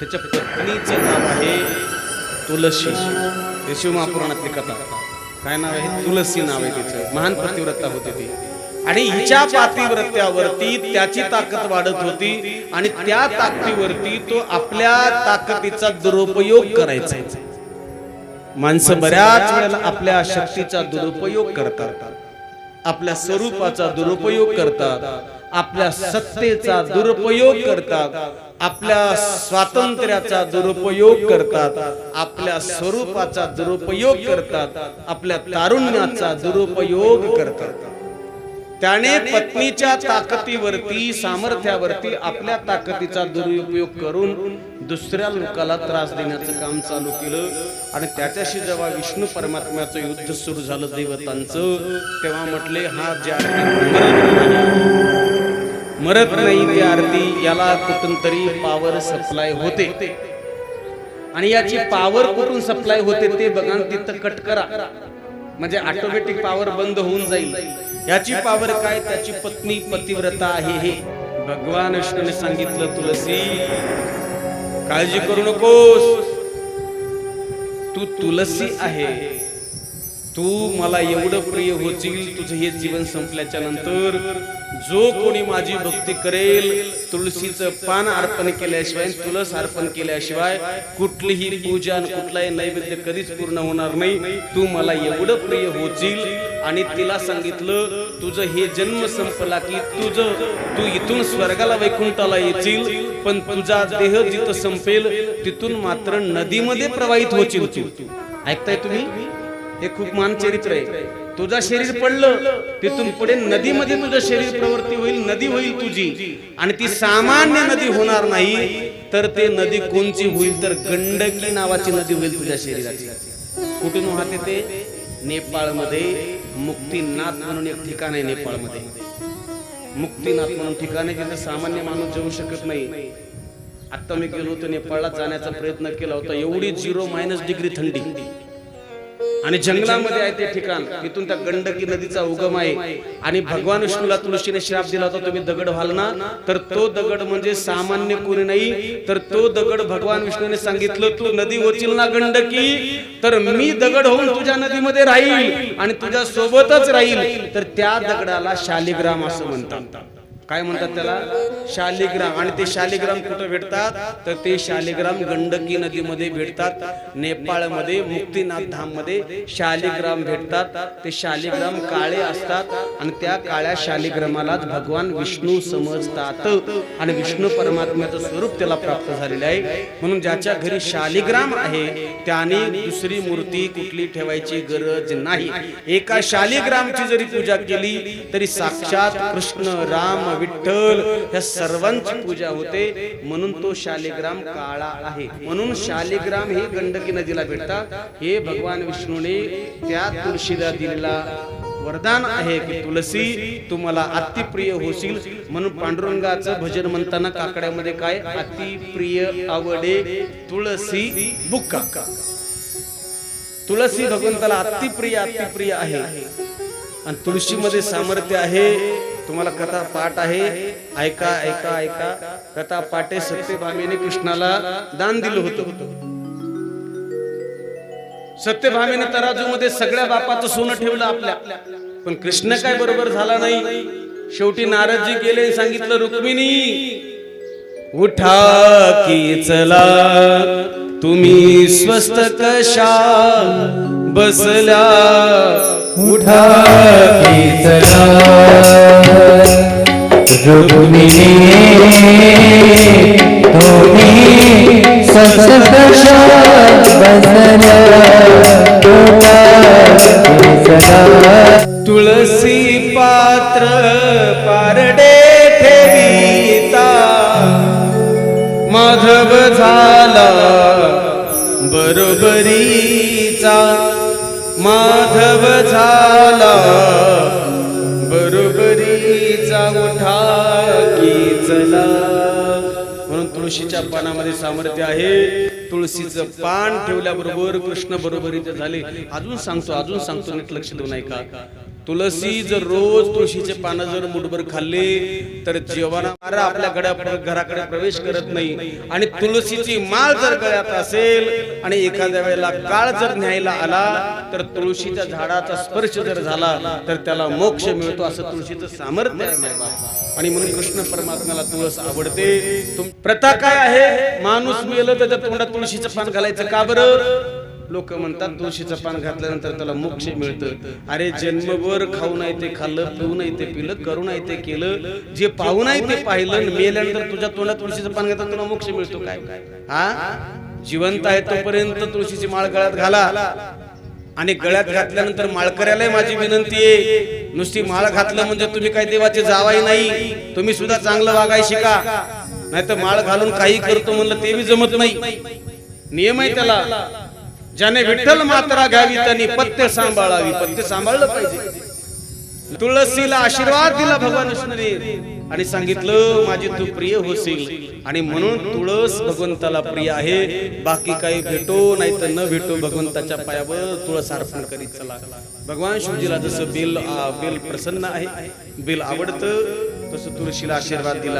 त्याच्या पत्नीचं नाव आहे तुलसी. हे शिवमहापुराणातली कथा. काय नाव आहे? तुलसी नाव आहे तिचं. महान पतिव्रता होती ती. आणि हिच्या पातिव्रत्यावरती त्याची ताकद वाढत होती आणि त्या ताकदीवरती तो आपल्या ताकदीचा दुरुपयोग करायचा. माणसं बऱ्याच वेळेला आपल्या शक्तीचा दुरुपयोग करतात. आपल्या स्वरूपाचा दुरुपयोग करतात. आपल्या सत्तेचा दुरुपयोग करतात. आपल्या स्वातंत्र्याचा दुरुपयोग करतात. आपल्या स्वरूपाचा दुरुपयोग करतात. आपल्या तारुण्याचा दुरुपयोग करतात. त्याने पत्नीच्या ताकदीवरती सामर्थ्यावरती आपल्या ताकदीचा दुरुपयोग करून दुसऱ्या लोकाला त्रास देण्याचं काम चालू केलं. आणि त्याच्याशी जेव्हा विष्णू परमात्म्याचं युद्ध सुरू झालं देवतांचं तेव्हा म्हटले हा ज्या मरत नाही ती आरती याला कुठून तरी पॉवर सप्लाय होते. आणि याची पॉवर कुठून सप्लाय होते ते बघा तिथं कट करा. म्हणजे ऑटोमॅटिक पॉवर बंद होऊन जाईल. याची पॉवर काय त्याची पत्नी पतिव्रता आहे हे. भगवान विष्णूने सांगितलं तुलसी. काळजी करू नकोस. तू तुलसी आहे. तू मला एवढं प्रिय होशील तुझं हे जीवन संपल्याच्या नंतर जो कोणी माझी भक्ती करेल तुळशीचं पान अर्पण केल्याशिवाय तुळस अर्पण केल्याशिवाय कुठलीही पूजा कुठलाही नैवेद्य कधीच पूर्ण होणार नाही. तू मला एवढं प्रिय होशील आणि तिला सांगितलं तुझं हे जन्म संपला की तुझं तू इथून स्वर्गाला वैकुंठाला येशील पण तुझा देह जिथं संपेल तिथून मात्र नदीमध्ये प्रवाहित होतील तू. ऐकताय तुम्ही? हे खूप मान चरित्र आहे. तुझं शरीर पडलं तिथून पुढे नदीमध्ये तुझं शरीर प्रवृत्ती होईल नदी होईल तुझी. आणि ती सामान्य नदी होणार नाही तर ते नदी कोणची होईल तर गंडकी नावाची नदी होईल तुझ्या शरीराची. कुठून वाहते ते? नेपाळमध्ये. मुक्तीनाथ म्हणून एक ठिकाण आहे नेपाळमध्ये. मुक्तीनाथ म्हणून ठिकाण आहे जिथे सामान्य माणूस जाऊ शकत नाही. आता मी गेलो होतो नेपाळला जाण्याचा प्रयत्न केला होता. एवढी झिरो मायनस डिग्री थंडी. आणि जंगलामध्ये आहे ते ठिकाण. तिथून त्या गंडकी नदीचा उगम आहे. आणि भगवान विष्णूला तुळशीने श्राप दिला होता तुम्ही दगड व्हाल ना? तर तो दगड म्हणजे सामान्य कोणी नाही तर तो दगड भगवान विष्णूने सांगितलं तू नदी वचील ना गंडकी? तर मी दगड होऊन तुझ्या नदीमध्ये राहील आणि तुझ्या सोबतच राहील. तर त्या दगडाला शालिग्राम असं म्हणतात. काय म्हणतात त्याला? शालिग्राम. आणि ते शालिग्राम कुठं भेटतात? तर ते शालिग्राम गंडकी नदीमध्ये भेटतात. नेपाळमध्ये मुक्तीनाथ धाममध्ये शालिग्राम भेटतात. ते शालिग्राम काळे असतात आणि त्या काळ्या शालिग्रामालाच भगवान विष्णू समजतात. आणि विष्णू परमात्म्याचं स्वरूप त्याला प्राप्त झालेलं आहे. म्हणून ज्याच्या घरी शालिग्राम आहे त्याने दुसरी मूर्ती कुठली ठेवायची गरज नाही. एका शालिग्रामची जरी पूजा केली तरी साक्षात कृष्ण राम विठ्ठल ह्या सर्वांची पूजा होते. म्हणून तो शालिग्राम काळा आहे. म्हणून शालिग्राम हे गंडकी नदीला भेटतात. हे भगवान विष्णूने त्या तुळशीला दिलेला वरदान आहे की तुलसी तुम्हाला अतिप्रिय होशील. म्हणून पांडुरंगाचं भजन म्हणताना काकड्यामध्ये काय? अतिप्रिय आवडे तुळसी बुक्का. तुळसी भगवंताला अतिप्रिय अतिप्रिय आहे. आणि तुळशीमध्ये सामर्थ्य आहे तुम्हाला कथा पाठ आहे. ऐका ऐका ऐका. कथा पाठे सत्यभामीने कृष्णाला दान दिलं होतं. सत्यभामीने तराजू मध्ये सगळ्या बापाचं सोनं ठेवलं आपल्या. पण कृष्ण काय बरोबर झाला नाही? शेवटी नारदजी गेले सांगितलं रुक्मिणी उठा की चला. तुम्ही स्वस्त कशा? बसला उठा की चला. रुक्मिणी तुम्ही ससदशा बसला उठा की चला. तुळसी पात्र पारडे ठेवीता. माधव झाला बरोबरीचा. माधव झाला. बरोबरीचा उठा की चला. म्हणून तुळशीच्या पानामध्ये सामर्थ्य आहे. तुळशीचं पान ठेवल्याबरोबर कृष्ण बरोबरीचे झाले. अजून सांगतो अजून सांगतो नीट लक्ष देऊ नये का तुलसी जर रोज तुळशीचे पानं जर मुठभर खाल्ले तर जेवणा आपल्या घराकडे प्रवेश करत नाही. आणि तुळशीची माळ जर गळ्यात असेल आणि एखाद्या वेळेला काळ जर न्यायला आला तर तुळशीच्या झाडाचा स्पर्श जर झाला तर त्याला मोक्ष मिळतो असं तुळशीचं सामर्थ्य आहे आणि म्हणून कृष्ण परमात्म्याला तुळस आवडते. प्रथा काय आहे? माणूस मेलं तर त्या तोंडात तुळशीचं पान घालायचं का बरं? लोक म्हणतात तुळशीचं पान घातल्यानंतर त्याला मोक्ष मिळतं. अरे जन्मभर खाऊ नाही ते खाल्लं पिऊ नाही ते पिलं करू नाही ते केलं. जे पाहू नाही ते पाहिलं आणि मेल्यानंतर तुझ्या तोंडात तुळशीचं पान घातलं तुला मोक्ष मिळतो काय हा? जिवंत आहे तोपर्यंत तुळशीची माळ गळ्यात घाला. आणि गळ्यात घातल्यानंतर माळकऱ्याला माझी विनंती आहे. नुसती माळ घातलं म्हणजे तुम्ही काय देवाचे जावाई नाही. तुम्ही सुद्धा चांगलं वागाय शिका नाही तर माळ घालून काही करतो म्हणलं ते बी जमत नाही नियम आहे त्याला ज्याने विठ्ठल मात्रा घ्यावी त्यांनी पत्ते सांभाळावी पत्ते सांभाळलं पाहिजे. तुळसीला आशीर्वाद दिला भगवान विष्णूने आणि सांगितलं माझी तू प्रिय होशील. आणि म्हणून तुळस भगवंताला प्रिय आहे. बाकी काही भेटो नाही तर न भेटो भगवंताच्या पायावर तुळस अर्पण करीत चला. भगवान शिवजीला जसं बेल बेल प्रसन्न आहे बेल आवडतं तसं तुळशीला आशीर्वाद दिला.